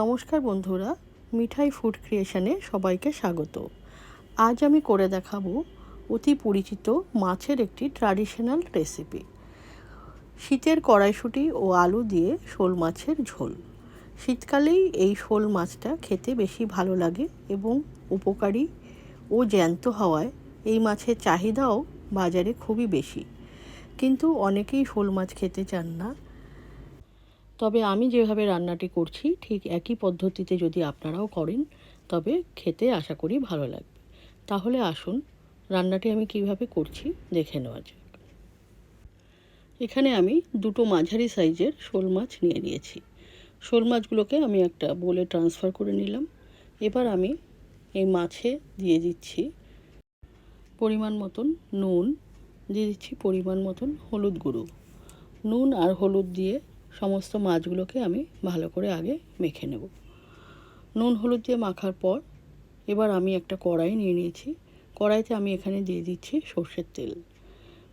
নমস্কার বন্ধুরা, মিঠাই ফুড ক্রিয়েশনে সবাইকে স্বাগত। আজ আমি করে দেখাবো অতি পরিচিত মাছের একটি ট্র্যাডিশনাল রেসিপি শীতের কড়াইশুঁটি ও আলু দিয়ে শোল মাছের ঝোল। শীতকালেই এই শোল মাছটা খেতে বেশি ভালো লাগে এবং উপকারী ও জ্যান্ত হওয়ায় এই মাছের চাহিদাও বাজারে খুবই বেশি। কিন্তু অনেকেই শোল মাছ খেতে চান না। তবে আমি যেভাবে রান্নাটি করছি, ঠিক একই পদ্ধতিতে যদি আপনারাও করেন, তবে খেতে আশা করি ভালো লাগবে। তাহলে আসুন, রান্নাটি আমি কীভাবে করছি দেখে নেওয়া যাক। এখানে আমি দুটো মাঝারি সাইজের শোল মাছ নিয়ে নিয়েছি। শোল মাছগুলোকে আমি একটা বোলে ট্রান্সফার করে নিলাম। এবার আমি এই মাছে দিয়ে দিচ্ছি পরিমাণ মতন নুন, দিয়ে দিচ্ছি পরিমাণ মতন হলুদ গুঁড়ো। নুন আর হলুদ দিয়ে সমস্ত মাছগুলোকে আমি ভালো করে আগে মেখে নেব। নুন, হলুদ দিয়ে মাখার পর এবার আমি একটা কড়াই নিয়ে নিয়েছি। কড়াইতে আমি এখানে দিয়ে দিচ্ছি সর্ষের তেল।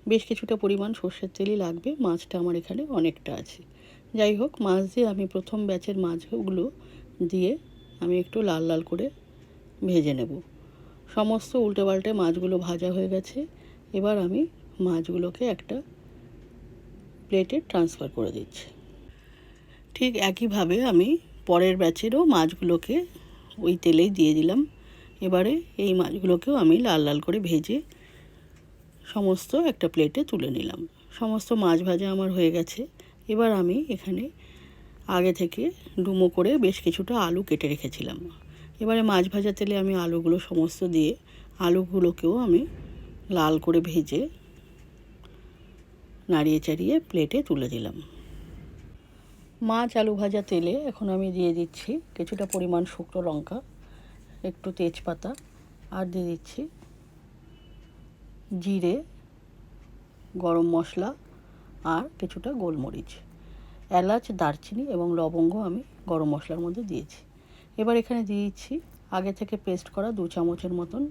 বেশ কিছুটা পরিমাণ সর্ষের তেলই লাগবে, মাছটা আমার এখানে অনেকটা আছে। যাই হোক, মাছ দিয়ে আমি প্রথম ব্যাচের মাছগুলো দিয়ে আমি একটু লাল লাল করে ভেজে নেব। সমস্ত উল্টে পাল্টে মাছগুলো ভাজা হয়ে গেছে। এবার আমি মাছগুলোকে একটা প্লেটে ট্রান্সফার করে দিচ্ছি। ঠিক একইভাবে আমি পরের ব্যাচেরও মাছগুলোকে ওই তেলেই দিয়ে দিলাম। এবারে এই মাছগুলোকেও আমি লাল লাল করে ভেজে সমস্ত একটা প্লেটে তুলে নিলাম। সমস্ত মাছ ভাজা আমার হয়ে গেছে। এবার আমি এখানে আগে থেকে ডুমো করে বেশ কিছুটা আলু কেটে রেখেছিলাম। এবারে মাছ ভাজা তেলে আমি আলুগুলো সমস্ত দিয়ে আলুগুলোকেও আমি লাল করে ভেজে নাড়িয়ে চাড়িয়ে প্লেটে তুলে দিলাম। মাছ, আলু ভাজা, তেলে এখন আমি দিয়ে দিচ্ছি কিছুটা পরিমাণ শুকনো লঙ্কা, একটু তেজপাতা, আর দিয়ে দিচ্ছি জিরে, গরম মশলা, আর কিছুটা গোলমরিচ। এলাচ, দারচিনি এবং লবঙ্গ আমি গরম মশলার মধ্যে দিয়েছি। এবার এখানে দিয়ে দিচ্ছি আগে থেকে পেস্ট করা দু চামচের মতন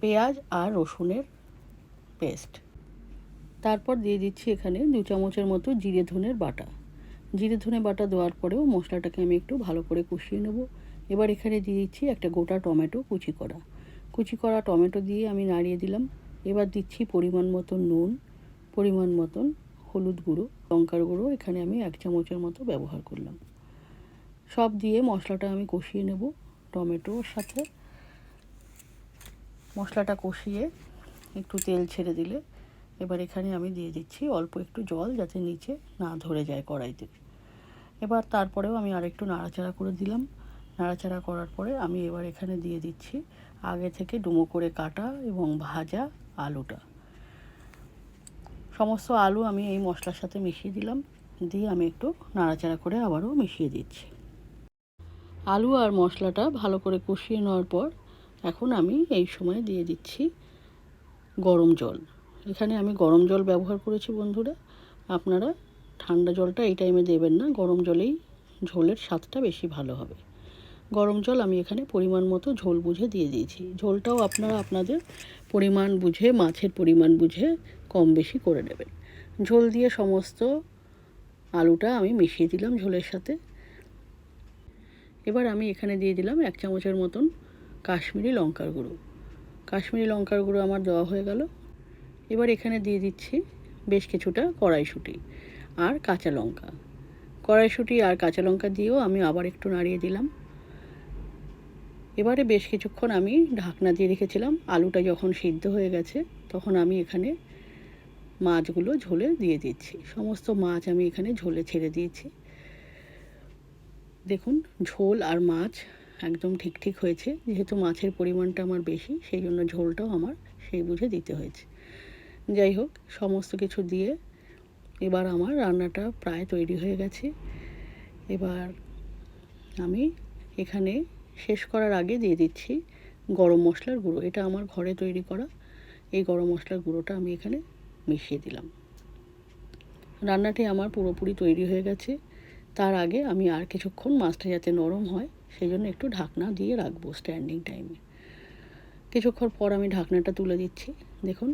পেঁয়াজ আর রসুনের পেস্ট। তারপর দিয়ে দিচ্ছি এখানে দু চামচের মতো জিরে ধনের বাটা। জিরে ধনে বাটা দেওয়ার পরেও মশলাটাকে আমি একটু ভালো করে কষিয়ে নেব। এবার এখানে দিয়ে দিচ্ছি একটা গোটা টমেটো কুচি করা। কুচি করা টমেটো দিয়ে আমি নাড়িয়ে দিলাম। এবার দিচ্ছি পরিমাণ মতন নুন, পরিমাণ মতন হলুদ গুঁড়ো, লঙ্কার গুঁড়ো, এখানে আমি এক চামচের মতো ব্যবহার করলাম। সব দিয়ে মশলাটা আমি কষিয়ে নেব টমেটোর সাথে। মশলাটা কষিয়ে একটু তেল ছেড়ে দিলে এবার এখানে আমি দিয়ে দিচ্ছি অল্প একটু জল যাতে নিচে না ধরে যায় কড়াইতে। এবার তারপরেও আমি আরেকটু নাড়াচাড়া করে দিলাম। নাড়াচাড়া করার পরে আমি এবার এখানে দিয়ে দিচ্ছি আগে থেকে ডুমো করে কাটা এবং ভাজা আলুটা। সমস্ত আলু আমি এই মশলার সাথে মিশিয়ে দিলাম। দিয়ে আমি একটু নাড়াচাড়া করে আবারও মিশিয়ে দিচ্ছি। আলু আর মশলাটা ভালো করে কষিয়ে নেওয়ার পর এখন আমি এই সময় দিয়ে দিচ্ছি গরম জল। এখানে আমি গরম জল ব্যবহার করেছি বন্ধুরা। আপনারা ঠান্ডা জলটা এই টাইমে দেবেন না, গরম জলেই ঝোলের স্বাদটা বেশি ভালো হবে। গরম জল আমি এখানে পরিমাণ মতো ঝোল বুঝে দিয়ে দিয়েছি। ঝোলটাও আপনারা আপনাদের পরিমাণ বুঝে, মাছের পরিমাণ বুঝে কম বেশি করে নেবেন। ঝোল দিয়ে সমস্ত আলুটা আমি মিশিয়ে দিলাম ঝোলের সাথে। এবার আমি এখানে দিয়ে দিলাম এক চামচের মতন কাশ্মীরি লঙ্কার গুঁড়ো। কাশ্মীরি লঙ্কার গুঁড়ো আমার দেওয়া হয়ে গেল। এবার এখানে দিয়ে দিচ্ছি বেশ কিছুটা কড়াইশুঁটি আর কাঁচা লঙ্কা। কড়াইশুঁটি আর কাঁচা লঙ্কা দিয়েও আমি আবার একটু নাড়িয়ে দিলাম। এবারে বেশ কিছুক্ষণ আমি ঢাকনা দিয়ে রেখেছিলাম। আলুটা যখন সিদ্ধ হয়ে গেছে তখন আমি এখানে মাছগুলো ঝোলে দিয়ে দিচ্ছি। সমস্ত মাছ আমি এখানে ঝোলে ছেড়ে দিয়েছি। দেখুন, ঝোল আর মাছ একদম ঠিক ঠিক হয়েছে। যেহেতু মাছের পরিমাণটা আমার বেশি, সেই জন্য ঝোলটাও আমার সেই বুঝে দিতে হয়েছে। যাই হোক, সমস্ত কিছু দিয়ে এবার আমার রান্নাটা প্রায় তৈরি হয়ে গেছে। এবার আমি এখানে শেষ করার আগে দিয়ে দিচ্ছি গরম মশলার গুঁড়ো। এটা আমার ঘরে তৈরি করা। এই গরম মশলার গুঁড়োটা আমি এখানে মিশিয়ে দিলাম। রান্নাটি আমার পুরোপুরি তৈরি হয়ে গেছে। তার আগে আমি আর কিছুক্ষণ মাছটা যাতে নরম হয় সেই জন্য একটু ঢাকনা দিয়ে রাখব স্ট্যান্ডিং টাইমে কিছুক্ষণ পর আমি ঢাকনাটা তুলে দিচ্ছি। দেখুন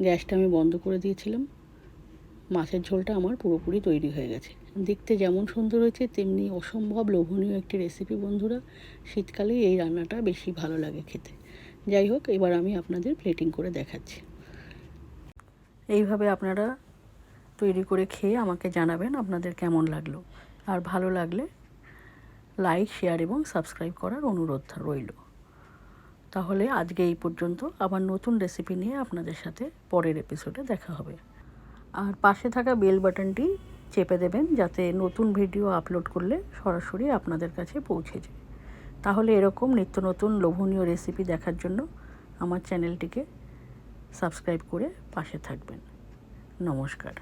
গ্যাসটা আমি বন্ধ করে দিয়েছিলাম। মাছের ঝোলটা আমার পুরোপুরি তৈরি হয়ে গেছে। দেখতে যেমন সুন্দর হয়েছে, তেমনি অসম্ভব লোভনীয় একটি রেসিপি বন্ধুরা। শীতকালে এই রান্নাটা বেশি ভালো লাগে খেতে। যাই হোক, এবার আমি আপনাদের প্লেটিং করে দেখাচ্ছি। এইভাবে আপনারা তৈরি করে খেয়ে আমাকে জানাবেন আপনাদের কেমন লাগল। আর ভালো লাগলে লাইক শেয়ার এবং সাবস্ক্রাইব করার অনুরোধ রইল। তাহলে আজকে এই পর্যন্ত। আবার নতুন রেসিপি নিয়ে আপনাদের সাথে পরের এপিসোডে দেখা হবে। আর পাশে থাকা বেল বাটনটি চেপে দেবেন যাতে নতুন ভিডিও আপলোড করলে সরাসরি আপনাদের কাছে পৌঁছে যায়। তাহলে এরকম নিত্য নতুন লোভনীয় রেসিপি দেখার জন্য আমার চ্যানেলটিকে সাবস্ক্রাইব করে পাশে থাকবেন। নমস্কার।